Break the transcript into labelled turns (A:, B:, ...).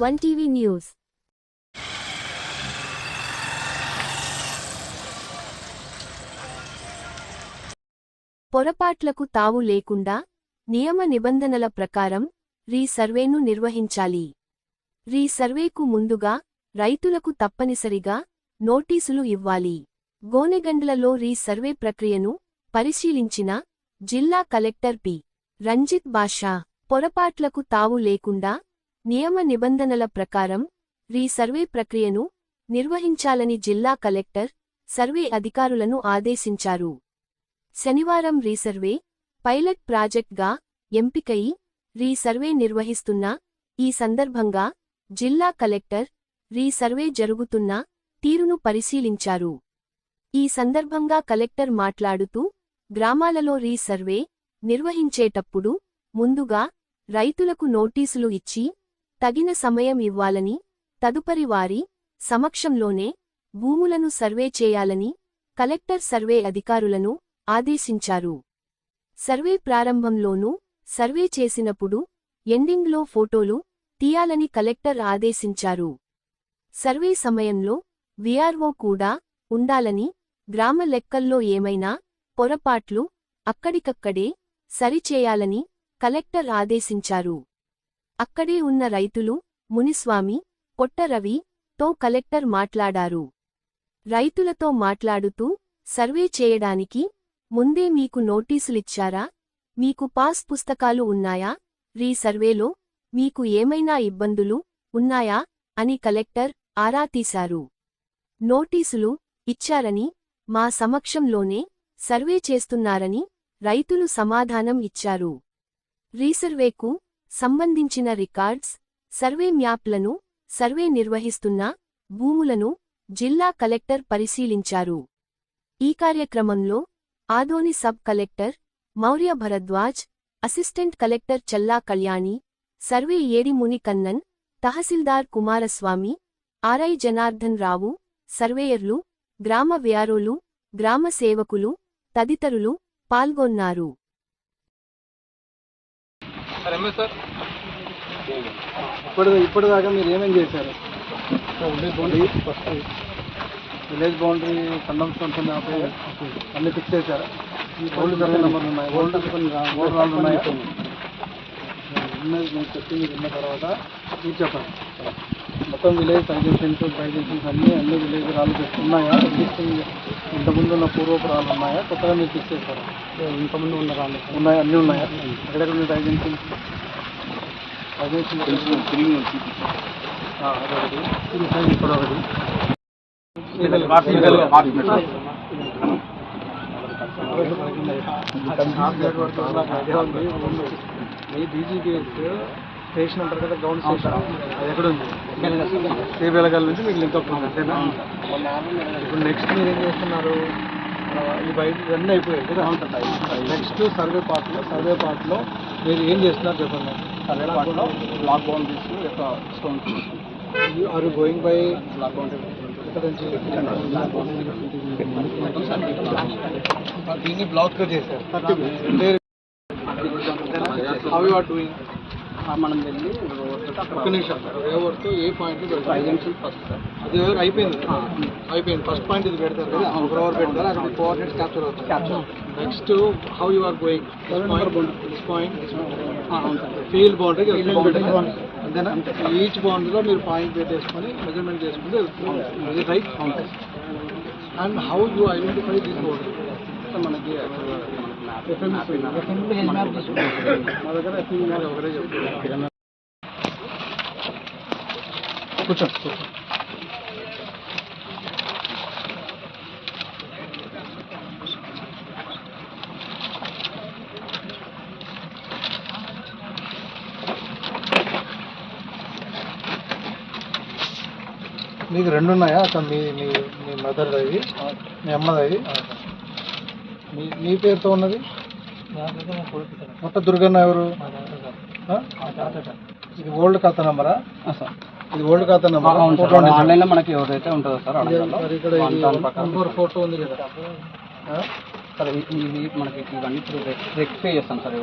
A: One TV news. పొరపాట్లకు తావు లేకుండా నియమ నిబంధనల ప్రకారం రీ సర్వేను నిర్వహించాలి. రీ సర్వేకు ముందుగా రైతులకు తప్పనిసరిగా నోటీసులు ఇవ్వాలి. గోనెగండ్లలో రీ సర్వే ప్రక్రియను పరిశీలించిన జిల్లా కలెక్టర్ పి. రంజిత్ బాషా పొరపాట్లకు తావు లేకుండా నియమ నిబంధనల ప్రకారం రీ సర్వే ప్రక్రియను నిర్వహించాలని జిల్లా కలెక్టర్ సర్వే అధికారులను ఆదేశించారు. శనివారం రీసర్వే పైలట్ ప్రాజెక్ట్గా ఎంపికయి రీ సర్వే నిర్వహిస్తున్న ఈ సందర్భంగా జిల్లా కలెక్టర్ రీ సర్వే జరుగుతున్న తీరును పరిశీలించారు. ఈ సందర్భంగా కలెక్టర్ మాట్లాడుతూ గ్రామాలలో రీ సర్వే నిర్వహించేటప్పుడు ముందుగా రైతులకు నోటీసులు ఇచ్చి తగిన సమయం ఇవ్వాలని తదుపరి వారి సమక్షంలోనే భూములను సర్వే చేయాలని కలెక్టర్ సర్వే అధికారులను ఆదేశించారు. సర్వే ప్రారంభంలోనూ సర్వే చేసినప్పుడు ఎండింగ్లో ఫోటోలు తీయాలని కలెక్టర్ ఆదేశించారు. సర్వే సమయంలో విఆర్ఓ కూడా ఉండాలని గ్రామ లెక్కల్లో ఏమైనా పొరపాట్లు అక్కడికక్కడే సరిచేయాలని కలెక్టర్ ఆదేశించారు. అక్కడే ఉన్న రైతులు మునిస్వామి కొట్టరవి తో కలెక్టర్ మాట్లాడారు. రైతులతో మాట్లాడుతూ సర్వే చేయడానికి ముందే మీకు నోటీసులిచ్చారా? మీకు పాస్ పుస్తకాలు ఉన్నాయా? రీ సర్వేలో మీకు ఏమైనా ఇబ్బందులు ఉన్నాయా? అని కలెక్టర్ ఆరా తీశారు. నోటీసులు ఇచ్చారని మా సమక్షంలోనే సర్వే చేస్తున్నారని రైతులు సమాధానం ఇచ్చారు. రీసర్వేకు సంబంధించిన రికార్డ్స్ సర్వే మ్యాప్లను సర్వే నిర్వహిస్తున్న భూములను జిల్లా కలెక్టర్ పరిశీలించారు. ఈ కార్యక్రమంలో Adoni sub collector Maurya Bharadwaj assistant collector Challa Kalyani survey ఏడిముని Kannan తహసీల్దార్ కుమారస్వామి ఆర్ఐ జనార్దన్ రావు సర్వేయర్లు గ్రామ వ్యారోలు గ్రామ సేవకులు తదితరులు పాల్గొన్నారు.
B: సార్? ఎంఎస్ సార్
C: ఇప్పుడు ఇప్పటిదాకా మీరు ఏమేం చేశారు? Village boundary first village boundary condoms ఉంటుంది ఆపే అన్ని ఫిక్స్ చేశారా? ఓల్డ్ సర్వే నెంబర్లు ఉన్నాయి. ఓల్డ్ ఓల్డ్ రాళ్ళు ఉన్నాయి. చెప్పింది విన్న తర్వాత మీరు చెప్పండి. మొత్తం విలేజ్ టైజెన్షన్స్ టైజెన్షన్స్ అన్నీ అన్ని విలేజ్ రాళ్ళు ఫిక్స్ ఉన్నాయా ఎగ్జిస్టింగ్ ఇంతకుముందు ఉన్న పూర్వపు రాళ్ళు ఉన్నాయా కొత్తగా మీరు ఫిక్స్ చేశారా ఇంతకుముందు ఉన్న రాళ్ళు ఉన్నాయా అన్నీ ఉన్నాయా ఎక్కడెక్కడ ఉన్నాయి టైజెన్షన్స్ ఇప్పుడు ఒకటి మీ డీజీపీఎస్ స్టేషన్ అంటారు కదా గ్రౌండ్ స్టేషన్ అది ఎక్కడ ఉంది? శ్రీబెలగల్ నుంచి మీకు లింక్ అప్ ఉంది అంతేనా? ఇప్పుడు నెక్స్ట్ మీరు ఏం చేస్తున్నారు? ఈ బయట ఇవన్నీ అయిపోయాయి కదా నెక్స్ట్ సర్వే పార్ట్లో సర్వే పార్ట్లో మీరు ఏం చేస్తున్నారు చెప్పండి? సర్వే పార్ట్లో బ్లాక్ బౌండరీస్ యొక్క stones are going by block boundary దీన్ని బ్లాక్ చేశారు హౌ యు ఆర్ డూయింగ్
B: మనం వెళ్ళి
C: ఒక్క నిమిషం ఎవరితో ఏ పాయింట్
B: ఫస్ట్ సార్.
C: అది ఎవరు? అయిపోయింది? అయిపోయింది. ఫస్ట్ పాయింట్ ఇది పెడతారు కదా? ఒక ఓవర్ పెడతారు? అక్కడ కోఆర్డినేట్స్ క్యాప్చర్ అవుతుంది
B: Capture.
C: Next how you are going this point field boundary అంతేనా? ఈచ్ బౌండరీలో మీరు పాయింట్ పెట్టేసుకొని మెజర్మెంట్ చేసుకుంటే ఇది right and how you identify this boundary
B: మనకి
C: కూర్చో మీకు రెండు ఉన్నాయా? అక్కడ మీ మీ మదర్ అవి మీ అమ్మది అవి? మీ మీ పేరుతో ఉన్నది? మొట్ట దుర్గన్న ఎవరు? ఆ? ఇది ఓల్డ్ ఖాతా నెంబరా?
B: సార్.
C: ఇది ఓల్డ్ ఖాతా నెంబర్? ఫోటో.
B: ఆన్లైన్లో మనకి ఎవరైతే ఉంటుందో సార్
C: మరి ఇక్కడ నంబర్ ఫోటో ఉంది కదా?
B: సార్ ఇ- ఇవి మనకి ఇవన్నీ ఇప్పుడు రెక్టిఫై చేస్తాం సార్.